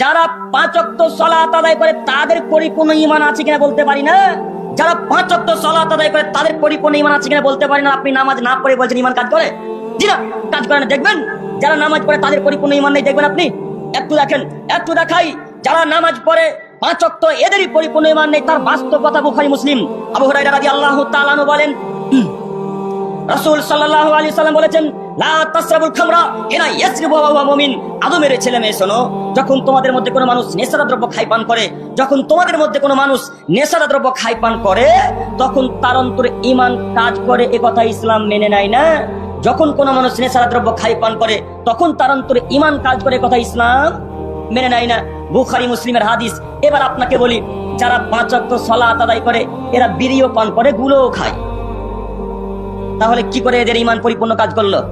যারা পাঁচ অক্ত সলাত আদায় করে, তাদের পরিপূর্ণ ইমান আছে কিনা বলতে পারি না? যারা পাঁচ অক্ত সলাত আদায় করে, তাদের পরিপূর্ণ ইমান আছে কিনা বলতে পারি না? আপনি নামাজ না পড়ে বলছেন ইমান কাজ করে? কাজ করে না। দেখবেন, যারা নামাজ পড়ে, তাদের পরিপূর্ণ ইমান নেই। দেখবেন আপনি? একটু দেখেন, একটু দেখাই, যারা নামাজ পড়ে, পাঁচ অক্ত এদেরই পরিপূর্ণ ইমান নেই। তার বাস্তব কথা বুখারী, মুসলিম। আবু হুরায়রা রাদিয়াল্লাহু তাআলা আনহু বলেন, রাসূল সাল্লাল্লাহু আলাইহি সাল্লাম বলেছেন লা কাজ করে ইসলাম মেনে নেয় না। যখন মানুষ দ্রব্য খাই পান করে, তখন তার অন্তরে ঈমান কাজ করে কথা ইসলাম মেনে না। বুখারী, মুসলিমের হাদিস। এবার আপনাকে বলি, যারা পাঁচ সালাত আদায় করে, এরা বিড়িও পান করে গুলোও খায়। তাহলে কি করে এদের ইমান পরিপূর্ণ কাজ করল?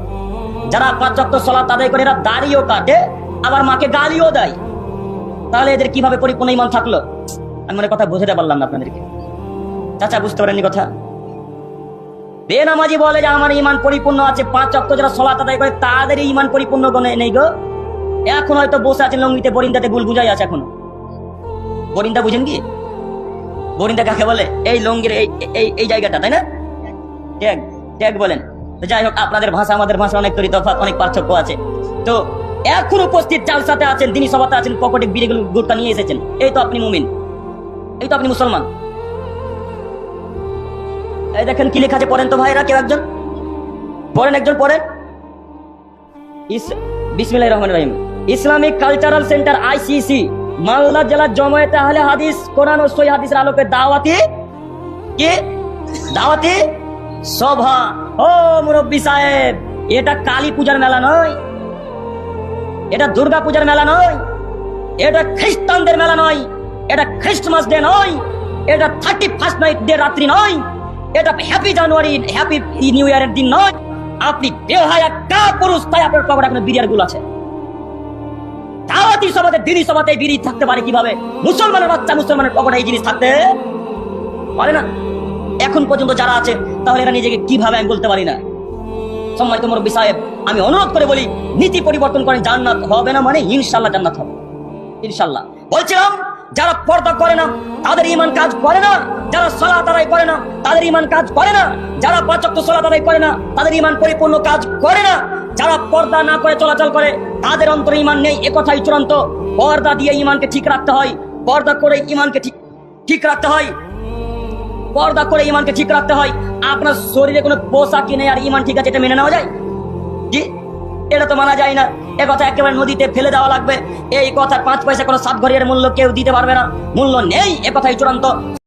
যারা পাঁচ ওয়াক্ত সলাত আদায় করে, এরা দাড়িও কাটে, আবার মাকে গালিও দেয়। তাহলে এদের কীভাবে পরিপূর্ণ ইমান থাকল? আমি মনে কথা বুঝতে পারলাম না আপনাদেরকে। চাচা, বুঝতে পারেননি কথা? বেনামাজি বলে যে, আমার ইমান পরিপূর্ণ আছে। পাঁচ অক্ট যারা সলাত আদায় করে, তাদের ইমান পরিপূর্ণ নেই গো। এখন হয়তো বসে আছেন লঙ্গিতে, বরিন্দাতে গুল বুঝাই আছে এখনও। বরিন্দা বুঝেন কি? বরিন্দা কাকে বলে? এই লঙ্গির এই এই জায়গাটা, তাই না? ট্যাগ ট্যাগ বলেন। যাই হোক আপনাদের ভাষা, আমাদের ভাষা অনেক তরি তফাৎ, অনেক পার্থক্য আছে। তো এখন উপস্থিত জালসাতে আছেন তিনি সভাতে আছেন পকেটে বিড়িগুলো গুটকা নিয়ে এসেছেন। এই তো আপনি মুমিন। এই তো আপনি মুসলমান। এই দেখেন কি লেখা আছে, পড়েন তো ভাইরা, কেউ একজন? পড়েন একজন, পড়েন। ইস, বিসমিল্লাহির রহমানির রহিম। Islamic cultural centre, ICC, Malda জেলার জমায়েতে আহলে হাদিস, কোরআন ও সহি হাদিসের আলোকে দাওয়াতি, কি? দাওয়াতি? সভা। ও মুরব্বী সাহেব, এটা কালী পূজার মেলা নয়। এটা দুর্গা পূজার মেলা নয়। এটা খ্রিস্টানদের মেলা নয়। এটা খ্রিস্টমাস ডে নয়। এটা থার্টি ফার্স্ট নাইট ডে রাত্রি নয়। এটা হ্যাপি জানুয়ারি, হ্যাপি নিউ ইয়ারের দিন নয়। আপনি বেহায়া কা পুরুষ তাই আপনার পকেটে এখন বিরিয়ারগুলো আছে। দাওয়াতি দিনই সভাতে এই বিড়ি থাকতে পারে কীভাবে? মুসলমানের বাচ্চা মুসলমানের পকেটে এই জিনিস থাকতে পারে না। এখন পর্যন্ত যারা আছে, তাহলে এরা নিজেকে কীভাবে আমি বলতে পারি না? সম্মানিত মুরব্বী সাহেব, আমি অনুরোধ করে বলি, নীতি পরিবর্তন করেন, জান্নাত হবে না মানে ইনশাল্লাহ জান্নাত হবে। ইনশাল্লাহ বলছিলাম, যারা পর্দা করে না, তাদের ইমান কাজ করে না। যারা সলা তারাই করে না, তাদের ইমান কাজ করে না। যারা পাচক সলা তারাই করে না, তাদের ইমান পরিপূর্ণ কাজ করে না। যারা পর্দা না করে চলাচল করে, তাদের অন্তরে ইমান নেই একথাই চূড়ান্ত। পর্দা দিয়ে ইমানকে ঠিক রাখতে হয়, পর্দা করে ইমানকে ঠিক ঠিক রাখতে হয়। পর্দা করে ইমানকে ঠিক রাখতে হয়। আপনার শরীরে কোনো পোশাক কিনে আর ইমান ঠিক আছে এটা মেনে নেওয়া যায়? কি? এটা তো মানা যায় না। এ কথা একেবারে নদীতে ফেলে দেওয়া লাগবে। এই কথা পাঁচ পয়সা কোনো সাত ঘরের মূল্য কেউ দিতে পারবে না। মূল্য নেই, এ কথাই চূড়ান্ত।